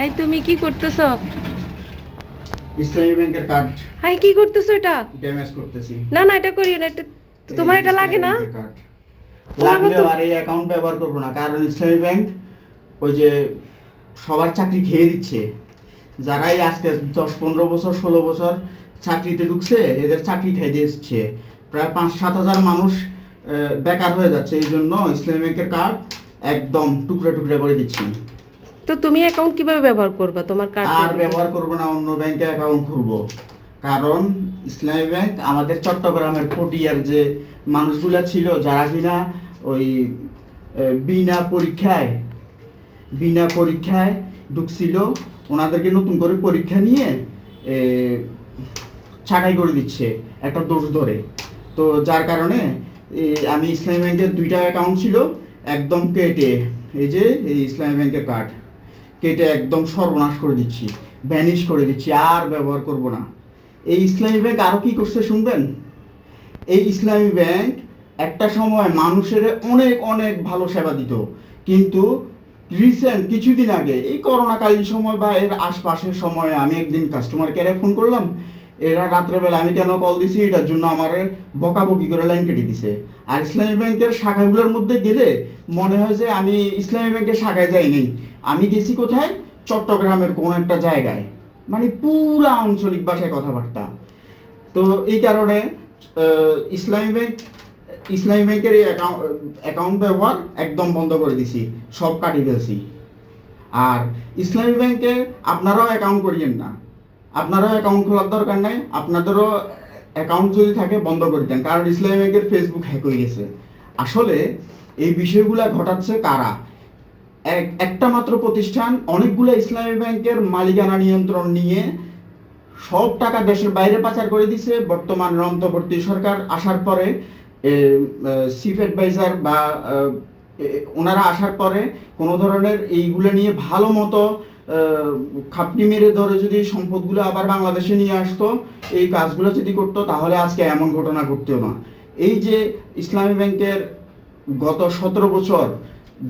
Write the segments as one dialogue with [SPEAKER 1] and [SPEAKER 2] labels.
[SPEAKER 1] এই তুমি কি করতেছো?
[SPEAKER 2] ইসলামী ব্যাংকের কার্ড।
[SPEAKER 1] হাই কি করতেছো এটা?
[SPEAKER 2] ড্যামেজ করতেছি।
[SPEAKER 1] না না এটা করিও না এটা তোমার এটা লাগে না? তোমার
[SPEAKER 2] লাগলে আর এই অ্যাকাউন্ট ব্যবহার করব না কারণ ইসলামী ব্যাংক ওই যে সবার চাকরি খেয়ে দিচ্ছে। যারাই আজকে দশ পনেরো বছর ষোলো বছর চাকরিতে ঢুকছে এদের চাকরি খেয়ে দিচ্ছে। প্রায় পাঁচ সাত হাজার মানুষ বেকার হয়ে যাচ্ছে এই জন্য ইসলামী ব্যাংকের কার্ড একদম টুকরে টুকরে করে দিচ্ছি।
[SPEAKER 1] তো তুমি অ্যাকাউন্ট কীভাবে ব্যবহার করবে? তোমার কার্ড
[SPEAKER 2] আর ব্যবহার করব না অন্য ব্যাংকে অ্যাকাউন্ট খুলবো। কারণ ইসলামী ব্যাংক আমাদের চট্টগ্রামের পটিয়ার যে মানুষগুলা ছিল যারা কিনা ওই বিনা পরীক্ষায় বিনা পরীক্ষায় ঢুকছিল ওনাদেরকে নতুন করে পরীক্ষা নিয়ে ছাঁটাই করে দিচ্ছে একটা দোষ ধরে। তো যার কারণে আমি ইসলামী ব্যাংকের দুইটা অ্যাকাউন্ট ছিল একদম কেটে এই যে এই ইসলামী ব্যাংকের কার্ড কেটে একদম সর্বনাশ করে দিচ্ছি ভ্যানিশ করে দিচ্ছি, আর ব্যবহার করব না। এই ইসলামী ব্যাংক আরও কী করছে শুনবেন? এই ইসলামী ব্যাংক একটা সময় মানুষের অনেক অনেক ভালো সেবা দিত। কিন্তু রিসেন্ট কিছুদিন আগে, এই করোনাকালীন সময় বা এর আশপাশের সময় আমি একদিন কাস্টমার কেয়ারে ফোন করলাম। এরা রাত্রেবেলা আমি কেন কল দিছি? এটার জন্য আমার বকাবকি করে লাইন কেটে দিছে। আর ইসলামী ব্যাংকের শাখাগুলোর মধ্যে গেলে মনে হয় যে আমি ইসলামী ব্যাংকের শাখায় যাইনি। আমি গেছি কোথায়? চট্টগ্রামের কোন একটা জায়গায়। মানে পুরা আঞ্চলিক ভাষায় কথাবার্তা। তো এই কারণে ইসলামী ব্যাংক, ইসলামী ব্যাংকের অ্যাকাউন্ট ব্যবহার একদম বন্ধ করে দিছি। সব কাটিয়ে ফেলছি। আর ইসলামী ব্যাংকে আপনারাও অ্যাকাউন্ট করিয়েন না। আপনারাও অ্যাকাউন্ট খোলার দরকার নাই, আপনাদেরও অ্যাকাউন্ট যদি থাকে বন্ধ করে দেন, কারণ ইসলামী ব্যাংকের ফেসবুক হ্যাক হয়ে গেছে। আসলে এই বিষয়গুলা ঘটাচ্ছে কারা? এক, একটা মাত্র প্রতিষ্ঠান অনেকগুলো ইসলামী ব্যাংকের মালিকানা নিয়ন্ত্রণ নিয়ে সব টাকা দেশের বাইরে পাচার করে দিছে। বর্তমান অন্তর্বর্তী সরকার আসার পরে চিফ অ্যাডভাইজার বা ওনারা আসার পরে কোনো ধরনের এইগুলো নিয়ে ভালো মতো খাপনি মেরে ধরে যদি সম্পদগুলো আবার বাংলাদেশে নিয়ে আসতো, এই কাজগুলো যদি করতো, তাহলে আজকে এমন ঘটনা ঘটতেও না। এই যে ইসলামী ব্যাংকের গত সতেরো বছর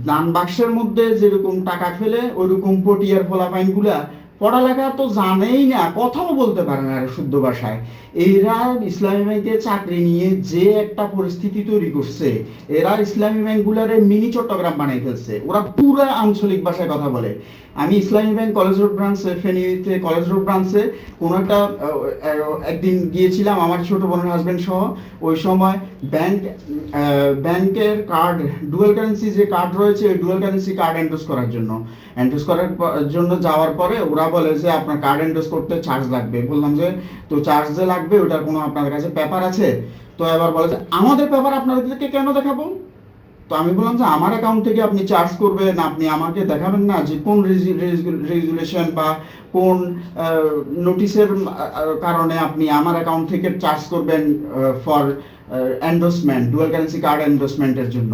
[SPEAKER 2] দান বাক্সের মধ্যে যেরকম টাকা ফেলে, ওইরকম পটিয়ার ফলাফাইনগুলা পড়ালেখা তো জানেই না, কথাও বলতে পারে না শুদ্ধ ভাষায়। এরা ইসলামী ব্যাংকে চাকরি নিয়ে যে একটা পরিস্থিতি তৈরি করছে, এরা ইসলামী ব্যাংকগুলারে মিনি চট্টগ্রাম বানাই ফেলছে। ওরা পুরো আঞ্চলিক ভাষায় কথা বলে। আমি ইসলামী ব্যাংক কলেজ রোড ব্রাঞ্চে ফেনীতে কলেজ রোড ব্রাঞ্চে কোনো একটা একদিন গিয়েছিলাম আমার ছোট বোনের হাজবেন্ড সহ। ওই সময় ব্যাংক ব্যাংকের কার্ড ডুয়েল কারেন্সি যে কার্ড রয়েছে, ওই ডুয়েল কারেন্সি কার্ড এন্ডোজ করার জন্য। এন্ডোজ করার জন্য যাওয়ার পরে ওরা বলে যে, আপনার কার্ড এন্ডোজ করতে চার্জ লাগবে। বললাম যে, তো চার্জ যে লাগবে, ওটার কোনো আপনাদের কাছে পেপার আছে? তো এবার বলে যে, আমাদের পেপার আপনাদেরকে কেন দেখাবো? তো আমি বললাম যে আমার অ্যাকাউন্ট থেকে আপনি চার্জ করবেন, আপনি আমাকে দেখাবেন না যে কোন রেজুলেশন বা কোন নোটিশের কারণে আপনি আমার অ্যাকাউন্ট থেকে চার্জ করবেন for endorsement dual currency card এন্ডোসমেন্টের জন্য।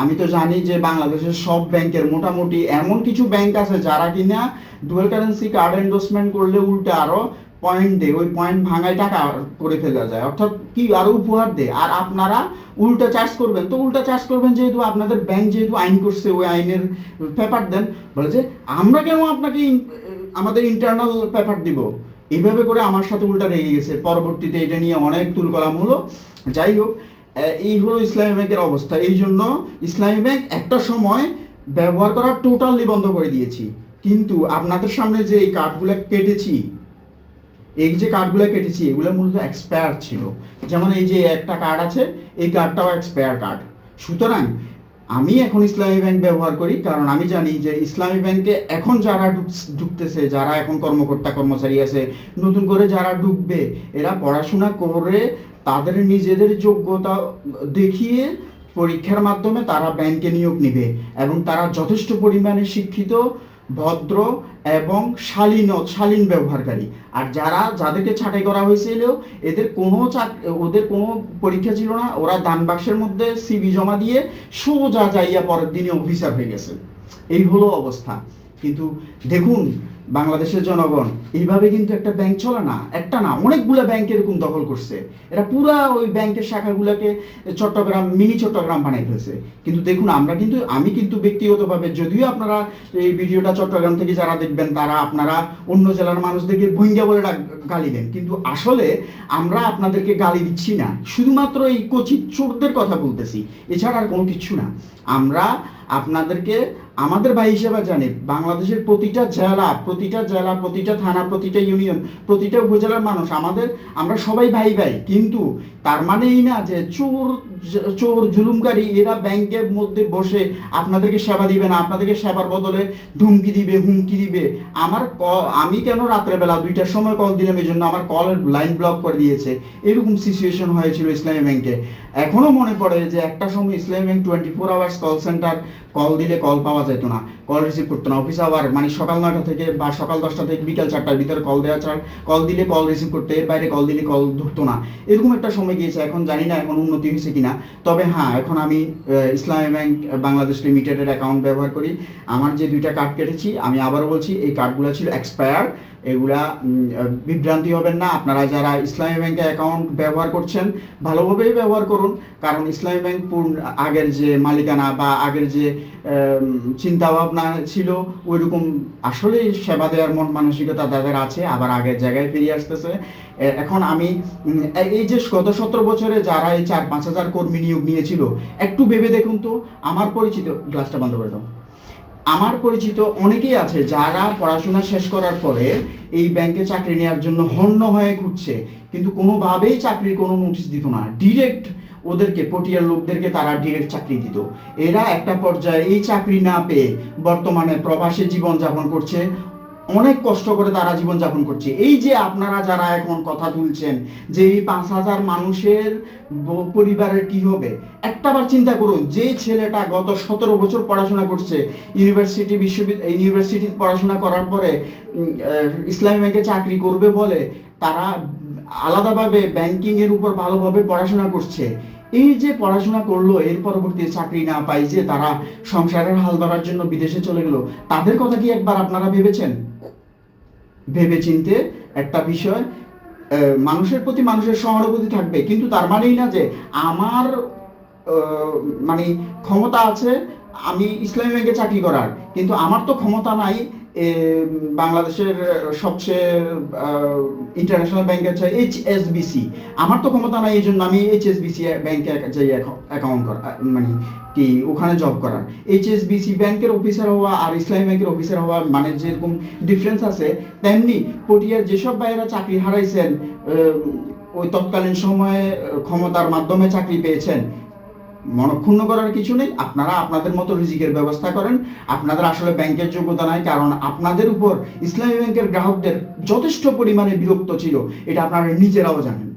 [SPEAKER 2] আমি তো জানি যে বাংলাদেশের সব ব্যাংকের মোটামুটি এমন কিছু ব্যাংক আছে যারা কিনা ডুয়াল কারেন্সি কার্ড এন্ডোসমেন্ট করলে উল্টে আরও পয়েন্ট ওই পয়েন্ট ভাঙায় টাকা করে ফেলা যায়। অর্থাৎ কি, আরও উপহার দেয় আর আপনারা উল্টা চার্জ করবেন। তো উল্টা চার্জ করবেন যেহেতু আপনাদের ব্যাংক যেহেতু আইন করছে, ওই আইনের পেপার দেন। বলে যে, আমরা কেন আপনাকে আমাদের ইন্টারনাল পেপার দিব? এইভাবে করে আমার সাথে উল্টা রেগে গেছে। পরবর্তীতে এটা নিয়ে অনেক তুলকলাম হলো যাই হোক এই হলো ইসলামী ব্যাংকের অবস্থা। এই জন্য ইসলামী ব্যাংক একটা সময় ব্যবহার করা টোটালি বন্ধ করে দিয়েছি। কিন্তু আপনাদের সামনে যে এই কার্ডগুলো কেটেছি এই যে কার্ডগুলো কেটেছি, এগুলো মূলত এক্সপায়ার ছিল। যেমন এই যে একটা কার্ড আছে, এই কার্ডটাও এক্সপায়ার কার্ড সুতরাং আমি এখন ইসলামী ব্যাংক ব্যবহার করি, কারণ আমি জানি যে ইসলামী ব্যাংকে এখন যারা ঢুক- ঢুকতেছে, যারা এখন কর্মকর্তা, কর্মচারী আছে, নতুন করে যারা ঢুকবে, এরা পড়াশোনা করে তাদের নিজেদের যোগ্যতা দেখিয়ে পরীক্ষার মাধ্যমে তারা ব্যাংকে নিয়োগ নিবে এবং তারা যথেষ্ট পরিমাণে শিক্ষিত, ভদ্র এবং শালীন শালীন ব্যবহারকারী। আর যারা, যাদেরকে ছাঁটাই করা হয়েছিল, এদের কোনো ওদের কোনো পরীক্ষা ছিল না। ওরা দান বাক্সের মধ্যে সিবি জমা দিয়ে সোজা যাইয়া পরের দিনে অফিসার হয়ে গেছে। এই হলো অবস্থা। কিন্তু দেখুন বাংলাদেশের জনগণ, এইভাবে কিন্তু একটা ব্যাংক চলে না, একটা না, অনেকগুলো ব্যাংক এরকম দখল করছে। এরা পুরা ওই ব্যাংকের শাখাগুলোকে চট্টগ্রাম মিনি চট্টগ্রাম বানাই ফেলছে। কিন্তু দেখুন, আমরা কিন্তু, আমি কিন্তু ব্যক্তিগতভাবে, যদিও আপনারা এই ভিডিওটা চট্টগ্রাম থেকে যারা দেখবেন, তারা আপনারা অন্য জেলার মানুষদেরকে ভুঙ্গা বলে গালি দেন। কিন্তু আসলে আমরা আপনাদেরকে গালি দিচ্ছি না। শুধুমাত্র এই কচিত চোরদের কথা বলতেছি। এছাড়া আর কোনো কিছু না। আমরা আপনাদেরকে আমাদের ভাই হিসেবে জানি, বাংলাদেশের প্রতিটা জেলা প্রতিটা জেলা, প্রতিটা থানা, প্রতিটা ইউনিয়ন প্রতিটা উপজেলার মানুষ, আমাদের, আমরা সবাই ভাই ভাই, কিন্তু তার মানে এই না যে চোর চোর, জুলুমকারী, এরা ব্যাংকের মধ্যে বসে আপনাদেরকে সেবা দিবে না, আপনাদেরকে সেবার বদলে ধুমকি দিবে, হুমকি দিবে। আমার আমি কেন রাত্রেবেলা দুইটার সময় কল দিলাম এই জন্য আমার কলের লাইন ব্লক করে দিয়েছে? এরকম সিচুয়েশন হয়েছিল ইসলামী ব্যাংকে এখনও মনে পড়ে যে একটা সময় Islami bank twenty four hours call centre call দিলে কল পাওয়া যেত না। কল রিসিভ করতো না। অফিস আওয়ার মানে সকাল নয়টা থেকে বা সকাল দশটা থেকে বিকাল চারটার ভিতরে কল দেওয়া ছাড়া, কল দিলে কল রিসিভ করতে, এর বাইরে কল দিলে কল ধরতো না। এরকম একটা সময় গিয়েছে, এখন জানি না এখন উন্নতি হয়েছে কিনা। তবে হ্যাঁ এখন আমি ইসলামী ব্যাংক, বাংলাদেশ লিমিটেডের অ্যাকাউন্ট ব্যবহার করি। আমার যে দুইটা কার্ড কেটেছি, আমি আবারও বলছি, এই কার্ডগুলো ছিল এক্সপায়ার এগুলা বিভ্রান্তি হবেন না। আপনারা যারা ইসলামী ব্যাংকে অ্যাকাউন্ট ব্যবহার করছেন, ভালোভাবেই ব্যবহার করুন। কারণ ইসলামী ব্যাংক পূর্ণ, আগের যে মালিকানা বা আগের যে চিন্তা ছিল, ওইরকম আসলে সেবা দেওয়ার মন মানসিকতা তাদের আছে, আবার আগের জায়গায় ফিরে আসতেছে। এখন আমি এই যে গত সতেরো বছরে যারা এই চার পাঁচ হাজার কর্মী নিয়োগ নিয়েছিল, একটু ভেবে দেখুন তো, আমার পরিচিত, গ্লাসটা বন্ধ করে দাও। আমার পরিচিত অনেকেই আছে যারা পড়াশোনা শেষ করার পরে এই ব্যাংকে চাকরি নেওয়ার জন্য হন্য হয়ে ঘুরছে, কিন্তু কোনোভাবেই চাকরির কোনো নোটিশ দিত না। ডিরেক্ট ওদেরকে, পটিয়ার লোকদেরকে তারা ডিরেক্ট চাকরি দিত। এরা একটা পর্যায়ে এই চাকরি না পেয়ে বর্তমানে প্রবাসী জীবন যাপন করছে। অনেক কষ্ট করে তারা জীবন যাপন করছে। এই যে আপনারা যারা এখন কথা তুলছেন যে এই পাঁচ হাজার মানুষের পরিবারের কি হবে, একটাবার চিন্তা করুন, যে ছেলেটা গত সতেরো বছর পড়াশোনা করছে, ইউনিভার্সিটি বিশ্ববিদ্যালয় ইউনিভার্সিটি পড়াশোনা করার পরে ইসলামী ব্যাংকে চাকরি করবে বলে তারা আলাদাভাবে ব্যাংকিং এর উপর ভালোভাবে পড়াশোনা করছে। এই যে পড়াশোনা করল, এর পরবর্তী চাকরি না পাই যে তারা সংসারের হাল ধরার জন্য বিদেশে চলে গেল, তাদের কথা কি একবার আপনারা ভেবেছেন? ভেবে চিনতে একটা বিষয় মানুষের প্রতি মানুষের সহানুভূতি থাকবে, কিন্তু তার মানেই না যে আমার মানে ক্ষমতা আছে, আমি ইসলামী ব্যাংকে চাকরি করার, কিন্তু আমার তো ক্ষমতা নাই বাংলাদেশের সবচেয়ে ইন্টারন্যাশনাল ব্যাংক আছে এইচ এস বিসি আমার তো ক্ষমতা নাই এই জন্য আমি এইচ এস বিসি ব্যাংকে যাই অ্যাকাউন্ট করা মানে কি ওখানে জব করার। এইচ এস বিসি ব্যাংকের অফিসার হওয়া আর ইসলামী ব্যাংকের অফিসার হওয়া মানে যেরকম ডিফারেন্স আছে, তেমনি পটিয়ার যেসব ভাইয়েরা চাকরি হারাইছেন ওই তৎকালীন সময়ে ক্ষমতার মাধ্যমে চাকরি পেয়েছেন মনক্ষুণ্ণ করার কিছু নেই। আপনারা আপনাদের মতো রিজিকের ব্যবস্থা করেন। আপনাদের আসলে ব্যাংকের যোগ্যতা নাই, কারণ আপনাদের উপর ইসলামী ব্যাংকের গ্রাহকদের যথেষ্ট পরিমাণে বিরক্ত ছিল। এটা আপনারা নিজেরাও জানেন।